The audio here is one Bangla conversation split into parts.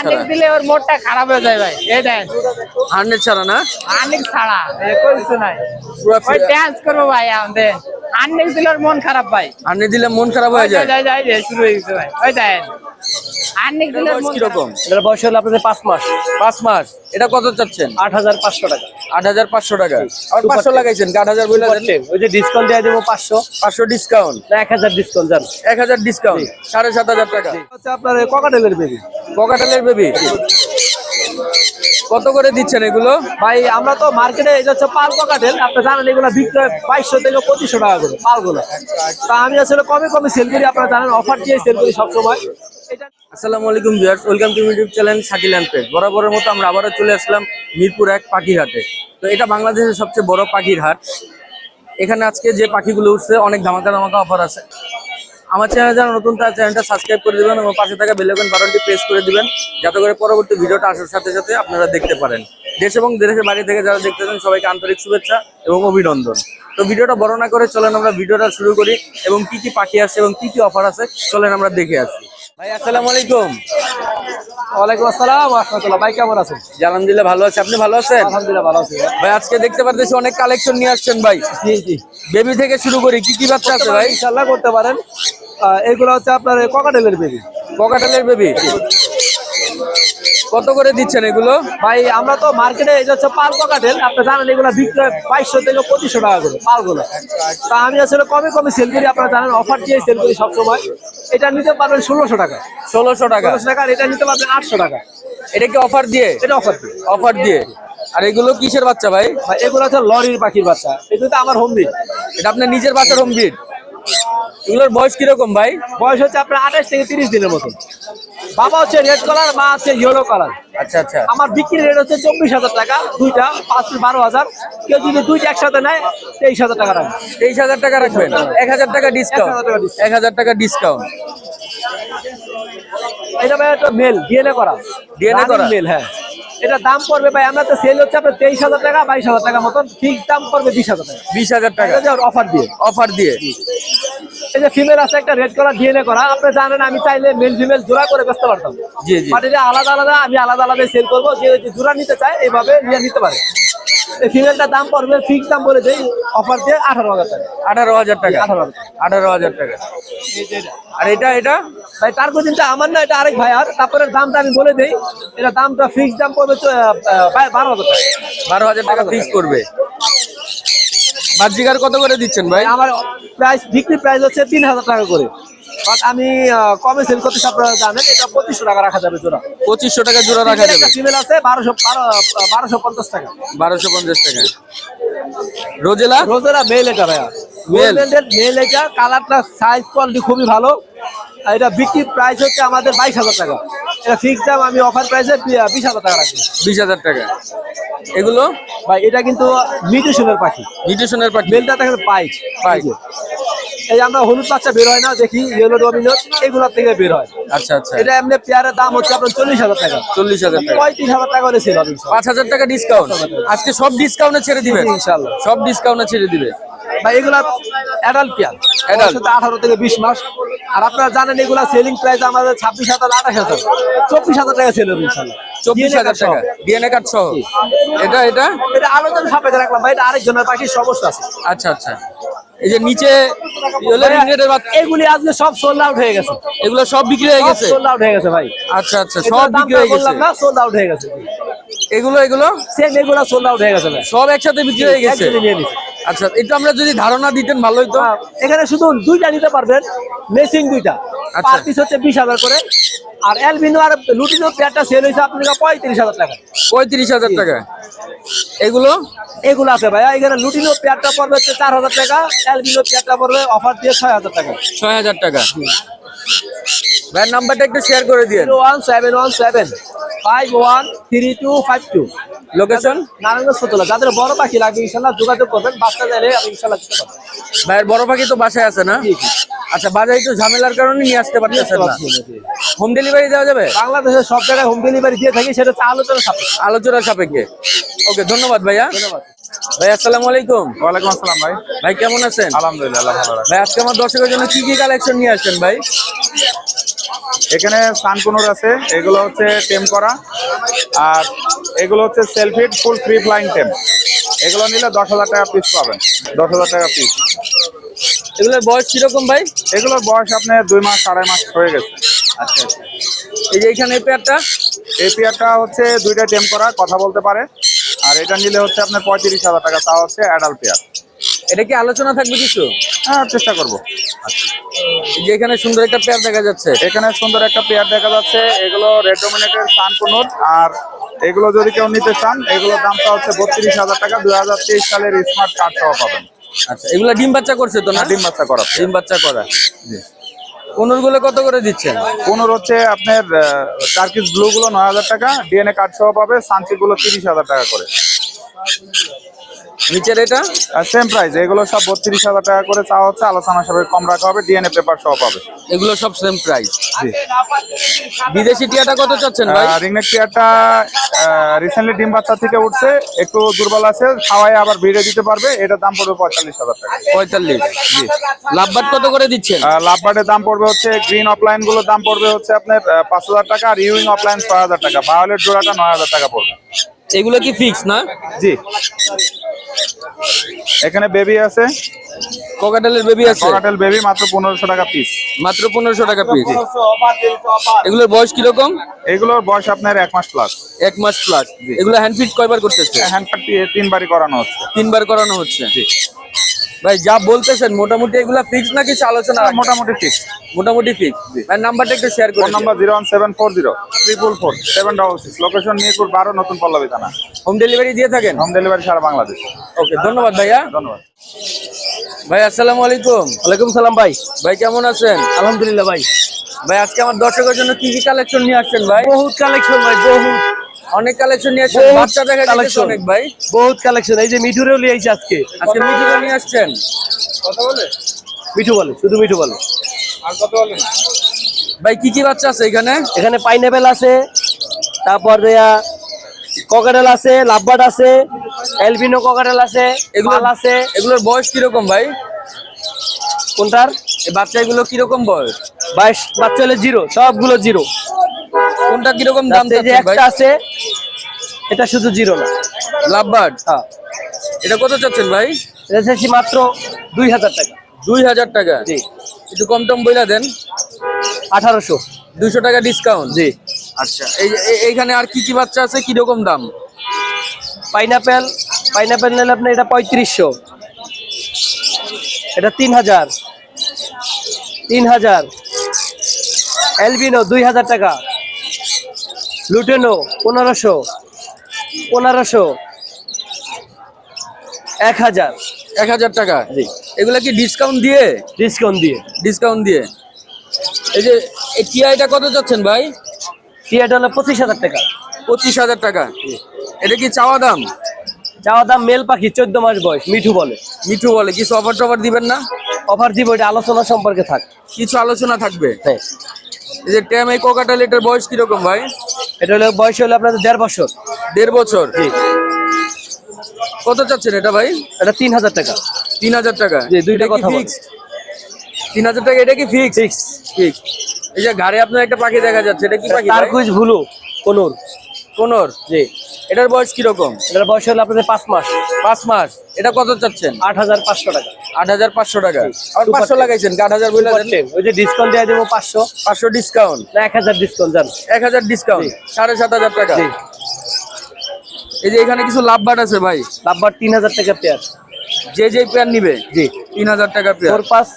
আনিক দিলে ওর মোটটা খারাপ হয়ে যায় ভাই। এই দেন হান্ড্রেড ছাড়া না? আনিক ছাড়া। কিছু নাই। ওই ডান্স করব ভাই আমাদের আনিক দিলে ওর মন খারাপ ভাই। আনিক দিলে মন খারাপ হয়ে যায়? যায় যাই যাই শুরু হয়ে গেছে ভাই। ওই দেন আনিক দিলে মন কীরকম? এটার বয়স হলো আপনাদের পাঁচ মাস। পাঁচ মাস? এটা কত চাচ্ছেন? আট হাজার পাঁচশো টাকা। আট হাজার পাঁচশো টাকা। আর পাঁচশো লাগাইছেন আট হাজার বলে ওই যে ডিসকাউন্ট দিয়ে দেবো পাঁচশো। পাঁচশো ডিসকাউন্ট এক হাজার ডিসকাউন্ট যান এক হাজার ডিসকাউন্ট সাড়ে সাত হাজার টাকা। হচ্ছে আপনার ককাটেলের বেবি ককাটেলের বেবি কত করে দিচ্ছেন এগুলো? ভাই আমরা তো মার্কেটে এটা হচ্ছে পাল আপনি জানেন এগুলো বিক্রি হয় বাইশশো থেকে পঁচিশশো টাকা করে পালগুলো। তা আমি আসলে কমে কমে সেল করি আপনারা জানেন অফার দিয়ে সেল করি সবসময়। আসসালামু আলাইকুম viewers welcome to YouTube channel Shakil and page বরাবরের মতো আমরা আবারও চলে আসলাম মিরপুর এক পাখি হাটে তো এটা বাংলাদেশের সবচেয়ে বড় পাখির হাট। এখানে আজকে যে পাখিগুলো উঠছে অনেক ধামাকা ধামাকা অফার আছে। আমার চ্যানেল যারা নতুন তার চ্যানেলটা সাবস্ক্রাইব করে দেবেন এবং পাশে থাকা বেল আইকন বাটনটি প্রেস করে দিবেন যাতে করে পরবর্তী ভিডিওটা আসার সাথে সাথে আপনারা দেখতে পারেন। দেশ এবং দেশের বাড়ি থেকে যারা দেখতে দেখতেছেন সবাইকে আন্তরিক শুভেচ্ছা এবং অভিনন্দন। তো ভিডিওটা বড় না করে চলেন আমরা ভিডিওটা শুরু করি এবং কি কি পাখি আছে এবং কি কি অফার আছে চলেন আমরা দেখে আসি। ভাই আসসালামু আলাইকুম। ওয়ালাইকুম আসসালাম রহমতুল্লাহ। ভাই কেমন আছেন? জি, আলহামদুলিল্লাহ ভালো আছে। আপনি ভালো আছেন? আলহামদুলিল্লাহ ভালো আছি। ভাই। আজকে দেখতে পারতেছি অনেক কালেকশন নিয়ে আসছেন ভাই। জি জি। বেবি থেকে শুরু করি কি কি বাচ্চা আছে ভাই? ইনশাল্লাহ করতে পারেন। এগুলো হচ্ছে আপনার ককাটেলের বেবি পকাটালের বেবি কত করে দিচ্ছেন এগুলো? ভাই আমরা তো মার্কেটে এটা হচ্ছে পাল ককাটেল আপনি জানেন এগুলো বিক্রি হয় বাইশশো থেকে পঁচিশশো টাকা করে পালগুলো। তা আমি আসলে কমে কমে সেল করি আপনারা জানেন অফার দিয়ে সেল করি সবসময়। এটা নিতে পারবেন ষোলোশো টাকা। ষোলোশো টাকা? ষোলোশো টাকা এটা নিতে পারবেন আটশো টাকা। এটা কি অফার দিয়ে? এটা অফার দিয়ে। অফার দিয়ে? আর এগুলো কিসের বাচ্চা ভাই? ভাই এগুলো হচ্ছে লরির পাখির বাচ্চা। এগুলো তো আমার হোম ব্রিড এটা আপনার নিজের বাচ্চার হোম ব্রিড এগুলোর বয়স কীরকম ভাই? বয়স হচ্ছে আপনার আঠাশ থেকে তিরিশ দিনের মতন। বাবা হচ্ছে রেড কালার মা হচ্ছে ইয়েলো কালার আচ্ছা আচ্ছা। আমার বিক্রির রেট হচ্ছে চব্বিশ হাজার টাকা দুইটা পাঁচ বারো হাজার। কেউ যদি দুইটা একসাথে নেয় তেইশ হাজার টাকা রাখবে। তেইশ হাজার টাকা রাখবেন? এক হাজার টাকা ডিসকাউন্ট 1000 এক হাজার টাকা ডিসকাউন্ট এটা ভাই একটা মেল ডিএনএ করা। DNA করা? মেল হ্যাঁ। এটা দাম পড়বে ভাই আমরা তো সেল হচ্ছে আপনার তেইশ হাজার টাকা বাইশ হাজার টাকা মতন। ঠিক দাম পড়বে বিশ হাজার টাকা। বিশ হাজার টাকা। অফার দিয়ে। অফার দিয়ে। এই যে ফিমেল আছে একটা রেড কালার ডিএনএ করা। আপনি জানেন আমি চাইলে মেল ফিমেল জোড়া করে বেচতে পারতাম। জি জি। এটা আলাদা আলাদা আমি আলাদা আলাদা সেল করব যে জোড়া নিতে চায় এইভাবে নিয়ে নিতে পারে। এই ফিমেলটার দাম পড়বে ফিক্স দাম বলে দেই অফার দিয়ে আঠারো হাজার টাকা। আঠারো হাজার টাকা। আঠারো হাজার আঠারো হাজার টাকা। আর এটা এটা? ভাই তার কদিনটা আমার না এটা আরেক ভাই আর তারপরে দামটা আমি বলে দেই। এটা দামটা ফিক্স দাম পড়বে বারো হাজার টাকা। বারো হাজার টাকা ফিক্স করবে বাজিকার কত করে দিচ্ছেন ভাই? আমার প্রাইস বিক্রি প্রাইস হচ্ছে তিন হাজার টাকা করে। আমি কমে সেল করতে আপনারা জানেন এটা পঁচিশশো টাকা রাখা যাবে জোড়া। পঁচিশশো টাকা জোড়া রাখা যাবে? ফিমেল আছে বারোশো বারোশো পঞ্চাশ টাকা। বারোশো পঞ্চাশ টাকা। রোজেলা? রোজেরা মেল এটা ভাইয়া? মেল এটা কালারটা সাইজ কোয়ালিটি খুবই ভালো। এটা বিক্রি প্রাইস হচ্ছে আমাদের বাইশ হাজার টাকা। এটা ফিক্স দাম আমি অফার প্রাইসে বিশ হাজার টাকা রাখি বিশ হাজার টাকা। এগুলো? ভাই এটা কিন্তু মিউটেশনের পাখি। নিউট্রিশনের পাখি। মেলটা দেখেন পাইচ। পাইচ। এই আমরা হলুদ বাচ্চা বের হয় না দেখি ইয়েলো ডমিনো এগুলোর থেকে বের হয়। আচ্ছা আচ্ছা। এটা এমনি পেয়ারের দাম হচ্ছে আপনার চল্লিশ হাজার টাকা। চল্লিশ হাজার টাকা। পঁয়ত্রিশ হাজার টাকা করে সেল পাঁচ হাজার টাকা ডিসকাউন্ট আজকে সব ডিসকাউন্টে ছেড়ে দিবেন ইনশাল্লাহ। সব ডিসকাউন্টে ছেড়ে দিবে? ভাই এগুলা অ্যাডাল্ট পেয়ার আঠারো থেকে বিশ মাস। আর আপনারা জানেন এগুলা সেলিং প্রাইস আমাদের ছাব্বিশ হাজার আঠাশ হাজার। চব্বিশ হাজার টাকা সেল হবে ইনশাল্লাহ। চব্বিশ হাজার টাকা। ডিএনএ কার্ড সহ। এটা এটা? এটা আলোচনা সাপেক্ষে রাখলাম ভাই এটা আরেকজনের পাখির সমস্যা আছে। আচ্ছা আচ্ছা। এই যে নিচে বাচ্চা। এগুলি আজকে সব সোল্ড আউট হয়ে গেছে। এগুলো সব বিক্রি হয়ে গেছে? সোল্ড আউট হয়ে গেছে ভাই। আচ্ছা আচ্ছা সব বিক্রি হয়ে গেছে? না সোল্ড আউট হয়ে গেছে এগুলো এগুলো? সেম এগুলা সোল্ড আউট হয়ে গেছে ভাই। সব একসাথে বিক্রি হয়ে গেছে। আচ্ছা একটু আমরা যদি ধারণা দিতেন ভালো তো। হ্যাঁ, এখানে শুধু দুইটা নিতে পারবেন মেসিং দুইটা। আচ্ছা। পার পিস হচ্ছে বিশ হাজার করে। আর এলবিনো আর লুটিনো পেয়ারটা সেল হয়েছে আপনার পঁয়ত্রিশ হাজার টাকা। পঁয়ত্রিশ হাজার টাকা। এগুলো? এগুলো আছে ভাইয়া এখানে লুটিনো পেয়ারটা পড়বে হচ্ছে চার হাজার টাকা এলবিনো পেয়ারটা পড়বে অফার দিয়ে ছয় হাজার টাকা। ছয় হাজার টাকা। ভাইয়ের নাম্বারটা একটু শেয়ার করে দিয়ে zero one seven one seven five one three two five two location Narayanganj Satla যাদের বড় পাখি লাগবে ইনশাল্লাহ যোগাযোগ করবেন বাচ্চা চাইলে আমি ইনশাল্লাহ দিতে পারব। ভাইয়ের বড় পাখি তো বাসায় আছে না। আচ্ছা বাজারে একটু ঝামেলার কারণে নিয়ে আসতে পারতেছেন না। হোম ডেলিভারি দেওয়া যাবে? বাংলাদেশের সব জায়গায় হোম ডেলিভারি দিয়ে থাকি সেটা হচ্ছে আলোচনা সাপেক্ষে। আলোচনার সাপেক্ষে। ওকে ধন্যবাদ ভাইয়া। ধন্যবাদ। ভাই আসসালামু আলাইকুম। ওয়ালাইকুম আসসালাম ভাই। ভাই কেমন আছেন? আলহামদুলিল্লাহ ভালো। ভাই আজকে আমার দর্শকের জন্য কি কি কালেকশন নিয়ে আসছেন ভাই? এখানে সানকুনুর আছে এগুলো হচ্ছে টেম করা আর এগুলো হচ্ছে সেলফিড ফুল ফ্রি ফ্লাইং টেম। এগুলো নিলে দশ হাজার টাকা পিস পাবেন দশ হাজার টাকা পিস এগুলোর বয়স কীরকম ভাই? এগুলোর বয়স আপনার দুই মাস আড়াই মাস হয়ে গেছে। আচ্ছা এই যে এখানে এই পেয়ারটা? এই পেয়ারটা হচ্ছে দুইটা টেম করা কথা বলতে পারে। আর এটা নিলে হচ্ছে আপনার পঁয়ত্রিশ হাজার টাকা তা হচ্ছে অ্যাডাল্ট পেয়ার। এটা কি আলোচনা থাকবে কিছু? হ্যাঁ চেষ্টা করব। যে এখানে সুন্দর একটা পেয়ার দেখা যাচ্ছে। এখানে সুন্দর একটা পেয়ার দেখা যাচ্ছে। এগুলো রেড ডোমিনেটের সানকুনুর আর এগুলো যদি কেউ নিতে চান এগুলোর দামটা হচ্ছে বত্রিশ হাজার টাকা। দুই হাজার তেইশ সালের স্মার্ট কার্ড সহ পাবেন। আচ্ছা এগুলো ডিম বাচ্চা করছে তো না? না ডিম বাচ্চা করা। ডিম বাচ্চা করা। কোনোরগুলো কত করে দিচ্ছেন? পনেরো হচ্ছে আপনার টার্কিস ব্লু গুলো নয় হাজার টাকা। ডিএনএ কার্ড সহ পাবে। সানসিকগুলো তিরিশ হাজার টাকা করে। নিচের এটা? আর সেম প্রাইস এগুলো সব বত্রিশ হাজার টাকা করে চা হচ্ছে আলোচনা সবাই কম রাখা হবে ডিএনএ পেপার সহ পাবে। এগুলো সব সেম প্রাইস বিদেশি টিয়াটা কত চাচ্ছেন ভাই? রিংনেক টিয়ারটা রিসেন্টলি ডিম বাচ্চা থেকে উঠছে একটু দুর্বল আছে খাওয়াই আবার ভিড়ে দিতে পারবে এটার দাম পড়বে পঁয়তাল্লিশ হাজার টাকা। পঁয়তাল্লিশ জি। লাভবাট কত করে দিচ্ছেন? লাভবার্ডের দাম পড়বে হচ্ছে গ্রিন অফলাইনগুলোর দাম পড়বে হচ্ছে আপনার পাঁচ হাজার টাকা আর ইউইং অফলাইন ছয় হাজার টাকা ভায়োলেট জোড়াটা নয় হাজার টাকা পড়বে। এগুলো কি ফিক্স না? জি। এখানে বেবি আছে। কোকাটেলের বেবি আছে? ককাটেল বেবি মাত্র পনেরোশো টাকা পিস মাত্র পনেরোশো টাকা পিস এগুলোর বয়স কীরকম? এগুলোর বয়স আপনার এক মাস প্লাস এক মাস প্লাস এগুলো হ্যান্ড ফিট কয়বার করতেছে? হ্যান্ডপাট তিনবারই করানো হচ্ছে। তিনবার করানো হচ্ছে। ভাই যা বলতেছেন মোটামুটি এগুলা ফিক্স না কিছু আলোচনা মোটামুটি ফিক্স মোটামুটি ফিক্স ভাই নাম্বারটা একটু শেয়ার করুন number zero one seven four zero triple four seven double six location Mirpur বারো নতুন পল্লবী থানা। হোম ডেলিভারি দিয়ে থাকেন? হোম ডেলিভারি সারা বাংলাদেশ। ওকে ধন্যবাদ ভাইয়া। ধন্যবাদ। ভাই আসসালামু আলাইকুম। ওয়ালাইকুম সালাম ভাই। ভাই কেমন আছেন? আলহামদুলিল্লাহ ভাই। ভাই আজকে আমার দর্শকের জন্য কি কি কালেকশন নিয়ে আসছেন ভাই? বহুত কালেকশন ভাই বহুত। অনেক কালেকশন নিয়ে আসছেন বাচ্চা দেখা যাচ্ছে collection। অনেক ভাই। বহুত কালেকশন এই যে মিঠুরেও লিয়ে আইছে আজকে। আজকে মিঠু নিয়ে আসছেন? কথা বলে? মিঠু বলে শুধু মিঠু বলে। ভাই কি কি বাচ্চা আছে এখানে? এখানে পাইনাপেল আছে তারপর দেয়া ককাটেল আছে লাভবার্ড আছে এলবিনো ককাটেল আছে এগুলো আছে। এগুলোর বয়স কীরকম ভাই? কোনটার? এই বাচ্চাগুলো কীরকম বয়স? বাইশ বাচ্চা হলে জিরো সবগুলো জিরো কোনটা কীরকম দাম যে একটা আছে এটা শুধু জিরো না। লাভবার্ড? হ্যাঁ। এটা কত চাচ্ছেন ভাই? এটা চাইছি মাত্র দুই হাজার টাকা। দুই হাজার টাকা? জি। একটু কম টম বইলা দেন। আঠারোশো। দুইশো টাকা ডিসকাউন্ট জি। আচ্ছা এই এই- এইখানে আর কি কি বাচ্চা আছে? কীরকম দাম? পাইনাপেল পাইনাপেল নিলে আপনি এটা পঁয়ত্রিশশো। এটা তিন হাজার। তিন হাজার। এলবিনো দুই হাজার টাকা। লুটেনো পনেরোশো। পনেরোশো। এক হাজার। এক হাজার টাকা? জি। এগুলা কি ডিসকাউন্ট দিয়ে? ডিসকাউন্ট দিয়ে। ডিসকাউন্ট দিয়ে। এই যে এই টিআইটা কত যাচ্ছেন ভাই? টিয়াটা হলো পঁচিশ হাজার টাকা। পঁচিশ হাজার টাকা। এটা কি চাওয়া দাম? যাওয়া দাম মেল পাখি চোদ্দ মাস বয়স মিঠু বলে। মিঠু বলে কিছু অফার টফার দিবেন না? অফার দিব এটা আলোচনা সম্পর্কে থাক। কিছু আলোচনা থাকবে? হ্যাঁ। এই যে ট্যাম এই কোকাটাল এটার বয়স কীরকম ভাই? এটা হলো বয়স হলো আপনাদের দেড় বছর। দেড় বছর? কত চাচ্ছেন এটা ভাই? এটা তিন হাজার টাকা। তিন হাজার টাকা। দুইটা কথা বল। তিন হাজার টাকা এটা কি ফিক্স সিক্স ঠিক এই যে ঘাড়ে আপনার একটা পাখি দেখা যাচ্ছে এটা কি পাখি ভাই? Turquoise blue conure. কোনর জি। এটার বয়স কীরকম? এটার বয়স হলো আপনাদের পাঁচ মাস। পাঁচ মাস। এটা কত চাচ্ছেন? আট হাজার পাঁচশো টাকা। আট হাজার পাঁচশো টাকা। আর পাঁচশো লাগাইছেন আট হাজার বলে ওই যে ডিসকাউন্ট দিয়ে দেবো পাঁচশো। পাঁচশো ডিসকাউন্ট না এক হাজার ডিসকাউন্ট জান। এক হাজার ডিসকাউন্ট সাড়ে সাত হাজার টাকা। এই যে এখানে কিছু লাভ বাট আছে ভাই? লাভবার তিন হাজার টাকা পেয়ার। যে যে পেয়ার নিবে জি। তিন হাজার টাকা পেয়ার। ফোর পাস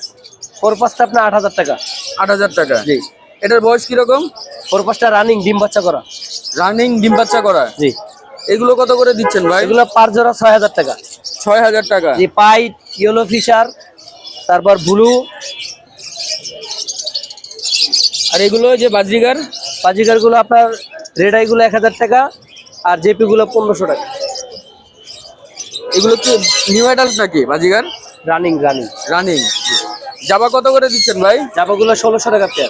ফোর পাসটা আপনার আট হাজার টাকা। আট হাজার টাকা। জি। এটার বয়স কীরকম? ফোর পাসটা রানিং ডিম বাচ্চা করা। রানিং ডিম বাচ্চা করা। জি। এগুলো কত করে দিচ্ছেন ভাই? এগুলো পার জোড়া ছয় হাজার টাকা। ছয় হাজার টাকা। জি পাইট ইয়েলো ফিশার তারপর ব্লু আর এগুলো যে বাজিগার? বাজিকারগুলো আপনার রেড আই গুলো এক হাজার টাকা আর জেপি গুলো পনেরোশো টাকা। এগুলো কি নিউ অ্যাডাল্ট নাকি বাজিগার? রানিং রানিং রানিং জাবা কত করে দিচ্ছেন ভাই? জামাগুলো ষোলোশো টাকা পেয়ার।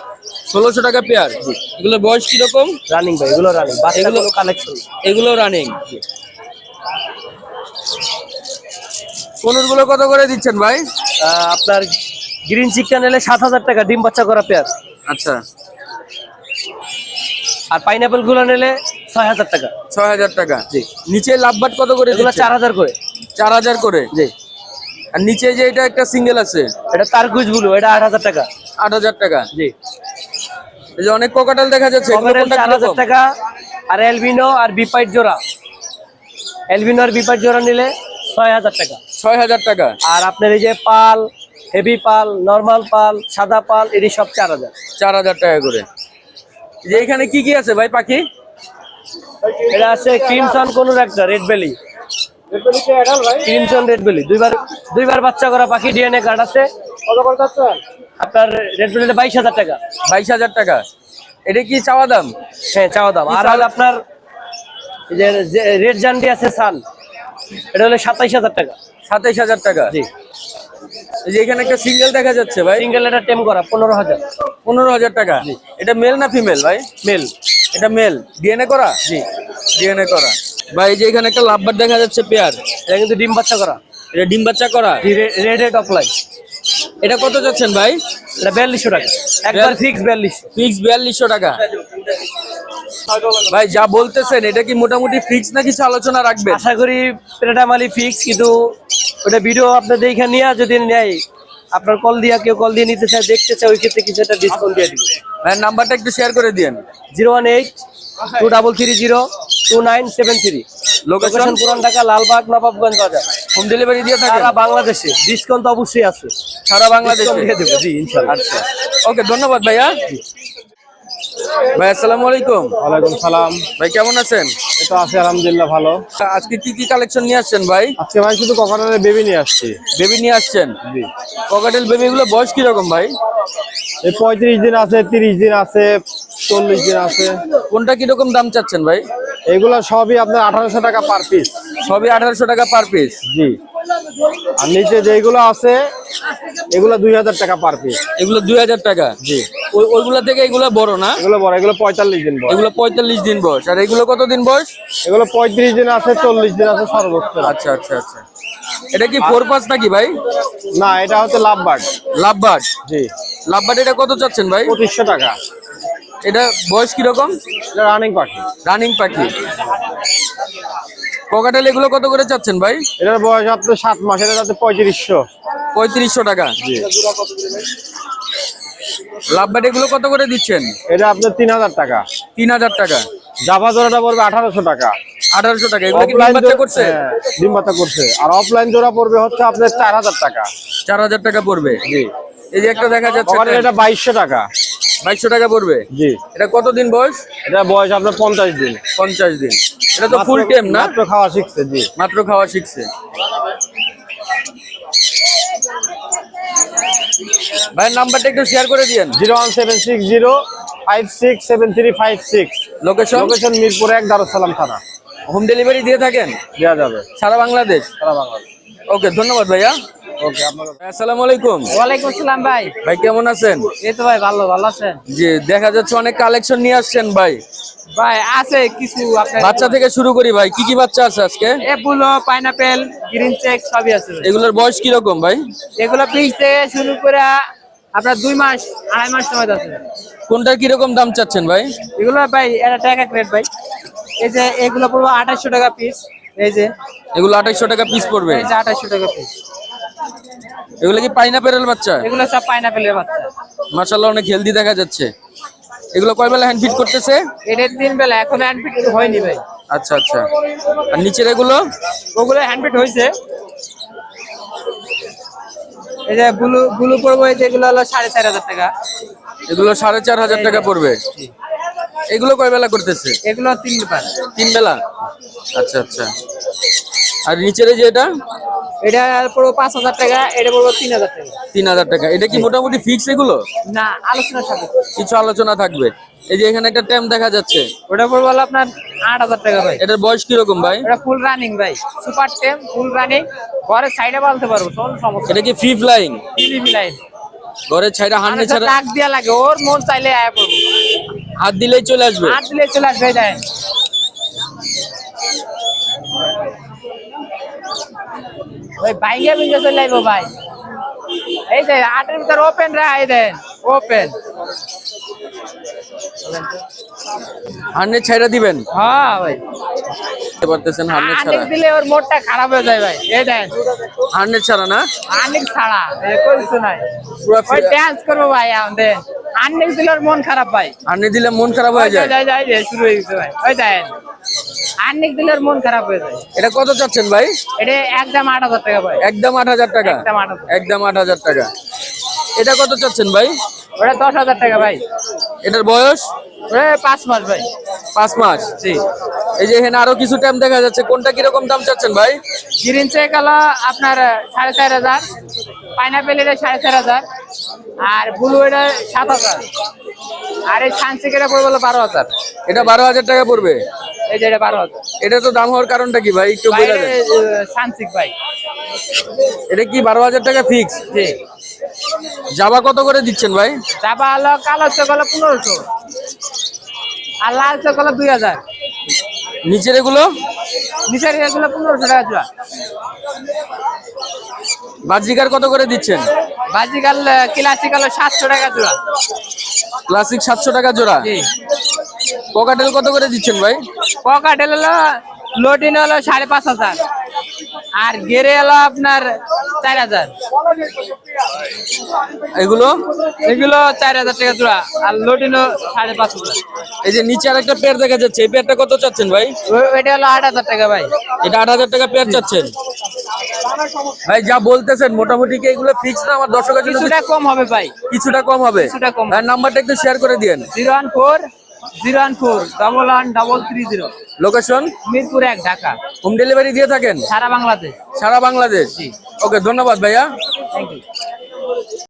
ষোলোশো টাকা পেয়ার। এগুলো বয়স কীরকম? রানিং ভাই এগুলো রানিং এগুলো- কালেকশন এগুলো রানিংগুলো কত করে দিচ্ছেন ভাই? আপনার গ্রিন চিকেন এলে সাত হাজার টাকা ডিম বাচ্চা করা পেয়ার। আচ্ছা। আর পাইনাপেলগুলো নিলে ছয় হাজার টাকা। ছয় হাজার টাকা। জি। নিচে লাভবাট কত করে এগুলো চার হাজার করে। চার হাজার করে? জি। আর নিচে যে এটা একটা সিঙ্গেল আছে এটা তারকুজগুলো এটা আট হাজার টাকা। আট হাজার টাকা। জি। এই যে অনেক কোকাটাল দেখা যাচ্ছে চার হাজার টাকা আর এলবিনো আর বিপাইট জোড়া। এলবিনো আর বিপাইট জোড়া নিলে ছয় হাজার টাকা। ছয় হাজার টাকা। আর আপনার এই যে পাল হেভি পাল নর্মাল পাল সাদা পাল এটি সব চার হাজার। চার হাজার টাকা করে। যে এখানে কি কি আছে ভাই পাখি? এটা আছে ক্রিমসন কোন একটা red belly. Crimson red belly দুইবার দুইবার বাচ্চা করা পাখি ডিএনএ কার্ড আছে। আপনার রেড বেলিটা বাইশ হাজার টাকা। বাইশ হাজার টাকা। এটা কি চাওয়া দাম? হ্যাঁ চাওয়া দাম। আর আপনার এই যে রেড জান্ডি আছে সান এটা হলো সাতাইশ হাজার টাকা। সাতাইশ হাজার টাকা। জি। এই যে এখানে একটা সিঙ্গেল দেখা যাচ্ছে ভাই। সিঙ্গেল এটা টেম করা পনেরো হাজার। পনেরো হাজার টাকা। এটা মেল না ফিমেল ভাই? মেল। এটা মেল। ডিএনএ করা? জি। ডিএনএ করা। ভাই এই যে এখানে একটা লাভবার দেখা যাচ্ছে পেয়ার। এটা কিন্তু ডিম বাচ্চা করা। এটা ডিম বাচ্চা করা? রেড রেড অফলাইন এটা কত যাচ্ছেন ভাই? এটা বিয়াল্লিশশো টাকা। একবার ফিক্স বিয়াল্লিশশো। ফিক্স বিয়াল্লিশশো টাকা। ভাই যা বলতেছেন এটা কি মোটামুটি ফিক্স না কিছু আলোচনা রাখবেন? আশা করি পেটাটা মালি ফিক্স কিন্তু ওটা ভিডিও আপনার দেখে নিয়ে যদি নেয় আপনার কল দিয়া কেউ কল দিয়ে নিতে চায় দেখতে চায় ওই ক্ষেত্রে কিছু একটা ডিসকাউন্ট দিয়ে দিবে ভাই নাম্বারটা একটু শেয়ার করে দিন zero one eight two double three zero two nine seven three location Puran Dhaka Lalbagh Nawabganj বাজার। হোম ডেলিভারি দিয়ে থাকেন? সারা বাংলাদেশে। ডিসকাউন্ট অবশ্যই আছে। সারা বাংলাদেশে? দিয়ে দেবো। জি ইনশাল্লাহ। আচ্ছা। ওকে ধন্যবাদ ভাইয়া। ভাই আসসালামু আলাইকুম। ওয়ালাইকুম সালাম। ভাই কেমন আছেন? আছি আলহামদুলিল্লাহ ভালো। আজকে কি কি কালেকশন নিয়ে আসছেন ভাই? আজকে ভাই শুধু কখনের বেবি নিয়ে আসছি। বেবি নিয়ে আসছেন? জি। ককাটেল বেবি গুলো বয়স কীরকম ভাই? এই পঁয়ত্রিশ দিন আছে তিরিশ দিন আছে চল্লিশ দিন আছে। কোনটা কীরকম দাম চাচ্ছেন ভাই? এগুলো সবই আপনার আঠারোশো টাকা পার পিস সবই আঠারোশো টাকা পার পিস জি। আর নিচে যেগুলো আছে এগুলো দুই হাজার টাকা পার পিস এগুলো দুই হাজার টাকা? জি। ওই ওইগুলা থেকে এগুলো বড় না? এগুলো বড় এগুলো পঁয়তাল্লিশ দিন বয়স। এগুলো পঁয়তাল্লিশ দিন বয়স। আর এগুলো কত দিন বয়স? এগুলো পঁয়ত্রিশ দিন আছে চল্লিশ দিন আছে সর্বোচ্চ। আচ্ছা আচ্ছা আচ্ছা। এটা কি ফোর পাস নাকি ভাই? না এটা হচ্ছে লাভ বার্ড লাভবার্ড? জি। লাভবার্ড এটা কত চাচ্ছেন ভাই? পঁচিশশো টাকা। এটা বয়স কীরকম? এটা রানিং পাখি। রানিং পাখি। ককাটেল এগুলো কত করে চাচ্ছেন ভাই? এটার বয়স আপনার সাত মাস এটা যাচ্ছে পঁয়ত্রিশশো। পঁয়ত্রিশশো টাকা। লাভবার্ড এগুলো কত করে দিচ্ছেন? এটা আপনার তিন হাজার টাকা। তিন হাজার টাকা। জাভা জোড়াটা পড়বে আঠারোশো টাকা। আঠারোশো টাকা এগুলো কি ডিম বাচ্চা করছে? ডিম বাচ্চা করছে। আর অফলাইন জোড়া পড়বে হচ্ছে আপনার চার হাজার টাকা। চার হাজার টাকা পড়বে। জি। এই যে একটা দেখা যাচ্ছে এটা বাইশশো টাকা। বাইশশো টাকা পড়বে? জি। এটা কতদিন বয়স? এটা বয়স আপনার পঞ্চাশ দিন। পঞ্চাশ দিন। এটা তো ফুল টাইম না? মাত্র খাওয়া শিখছে জি। মাত্র খাওয়া শিখছে। ভাইয়ের নাম্বারটা একটু শেয়ার করে দিয়েন। Zero one seven six zero five six seven three five six. Location location Mirpur এক দারুসালাম থানা। হোম ডেলিভারি দিয়ে থাকেন? দেওয়া যাবে। সারা বাংলাদেশ? সারা বাংলাদেশ। ওকে ধন্যবাদ ভাইয়া। ওকে আসসালামু আলাইকুম। ওয়ালাইকুম আসসালাম ভাই। ভাই কেমন আছেন? এই তো ভাই ভালো ভালো আছেন? জি দেখা যাচ্ছে অনেক কালেকশন নিয়ে আসছেন ভাই। ভাই আছে কিছু বাচ্চা থেকে শুরু করি ভাই কি কি বাচ্চা আছে আজকে? এগুলো পাইনাপেল গ্রিন চেক সবই আছে এগুলোর বয়স কীরকম ভাই? এগুলো পিস থেকে শুরু করে আপনার দুই মাস আড়াই মাস সময় আছে। কোনটা কীরকম দাম চাচ্ছেন ভাই? এগুলো ভাই এটা টাকা রেট ভাই। এই যে এগুলো পড়ব আঠাশশো টাকা পিস এই যে। এগুলো আঠাইশশো টাকা পিস পড়বে? এই যে আঠাশশো টাকা পিস এগুলো কি পাইনাপেল বাচ্চা? এগুলো সব পাইনাপেলের বাচ্চা। মাশাআল্লাহ অনেক হেলদি দেখা যাচ্ছে। এগুলো কয় বেলা হ্যান্ড ফিট করতেছে? এটা তিন বেলা এখন হ্যান্ডপিট হয়নি ভাই। আচ্ছা আচ্ছা। আর নিচের এগুলো? ওগুলো হ্যান্ডপিট হয়েছে। এই যে ব্লু ব্লু পড়ব এই যে এগুলো হলো সাড়ে চার হাজার টাকা। এগুলো সাড়ে চার হাজার টাকা পড়বে? এগুলো কয় বেলা করতেছে? এগুলো তিন পাঁচ তিন বেলা? আচ্ছা আচ্ছা। আর নিচের যে এটা? এটা পড়ব পাঁচ হাজার টাকা এটা পড়ব তিন হাজার টাকা। তিন হাজার টাকা। এটা কি মোটামুটি ফিক্স এগুলো? না আলোচনা থাকে কিছু আলোচনা থাকবে। এই যে এখানে একটা ট্যাম দেখা যাচ্ছে। ওটা পড়ব আপনার আট হাজার টাকা ভাই। এটার বয়স কীরকম ভাই? এটা ফুল রানিং ভাই। সুপার টেম ফুল রানিং ঘরের সাইডে বলতে পারব কোনো সমস্যা এটা কি ফ্রি ফ্লাইং ইজি লাইন ঘরের ছাইরা হান্ডি ছাড়া ডাক দিয়া লাগে ওর মন চাইলে আয়া পড়ব। হাত দিলেই চলে আসবে। হাত দিলে চলে আসবে দেয় ওই বাইঙ্গা বিঙ্গা চলে আইবো ভাই। এই যে আটের ভিতর ওপেন রাখা এই দেন ওপেন হান্ড্রেড ছাইরা দিবেন? হ্যাঁ ভাই। বুঝতে পারতেছেন আর্নিক ছাড়া। দিলে ওর মোটটা খারাপ হয়ে যায় ভাই। এই দেন হান্ড্রেড ছাড়া না? আর্নিক ছাড়া। এই কিছু নাই। পুরো ওই ড্যান্স করব ভাই আমাদের আর্নিক দিলে ওর মন খারাপ ভাই। হান্ড্রেড দিলে মন খারাপ হয়ে যায়? যাই যাই যাই শুরু হয়ে গেছে ভাই। ওই দেন। আর্নিক দিলে মন খারাপ হয়ে যায়। এটা কত চাচ্ছেন ভাই? এটা একদম আট হাজার টাকা ভাই। একদম আট হাজার টাকা? একদম আট হাজার। একদম আট হাজার টাকা। এটা কত চাচ্ছেন ভাই? ওটা দশ হাজার টাকা ভাই। এটার বয়স? ওটা পাঁচ মাস ভাই। পাঁচ মাস। জি। এই যে এখানে আরও কিছু টাইম দেখা যাচ্ছে কোনটা কীরকম দাম চাচ্ছেন ভাই? গ্রিন চেক আপনার সাড়ে চার হাজার পাইনাপেল এটা সাড়ে চার হাজার আর ব্লু এটা সাত হাজার। আর এই সানসিক এটা পড়বে হলো বারো হাজার। এটা বারো হাজার টাকা পড়বে? এই যে এটা বারো হাজার। এটা তো দাম হওয়ার কারণটা কি ভাই? একটু বলে দেন। সানসিক ভাই। এটা কি বারো হাজার টাকা ফিক্স জি। জাবা কত করে দিচ্ছেন ভাই? চাপা হলো কালো চোখ হলো পনেরোশো। আর লাল চোখ হলো দুই হাজার। নিচের এগুলো? নিচের এগুলো পনেরোশো টাকা জোড়া। বাজিকার কত করে দিচ্ছেন? বাজিকাল ক্লাসিক হলো সাতশো টাকা জোড়া। ক্লাসিক সাতশো টাকা জোড়া। জি। পকাটেল কত করে দিচ্ছেন ভাই? পকাটেল হলো লোডিন হলো সাড়ে পাঁচ হাজার। আর গেরে হলো আপনার চার হাজার। এগুলো? এগুলো চার হাজার টাকা জোড়া আর লোডিনও সাড়ে পাঁচ হাজার। এই যে নিচে আর একটা পেয়ার দেখা যাচ্ছে এই পেয়ারটা কত চাচ্ছেন ভাই? ওইটা হলো আট হাজার টাকা ভাই। এটা আট হাজার টাকা পেয়ার চাচ্ছেন। ভাই যা বলতেছেন মোটামুটি কি এগুলো ফিক্স না? আমার দর্শকের জন্য কিছুটা কম হবে ভাই। কিছুটা কম হবে? কিছুটা কম। নাম্বারটা একটু শেয়ার করে দিয়েন। Zero one four zero one four double one double three zero location Mirpur এক ঢাকা। হোম ডেলিভারি দিয়ে থাকেন? সারা বাংলাদেশ। সারা বাংলাদেশ। ওকে ধন্যবাদ ভাইয়া।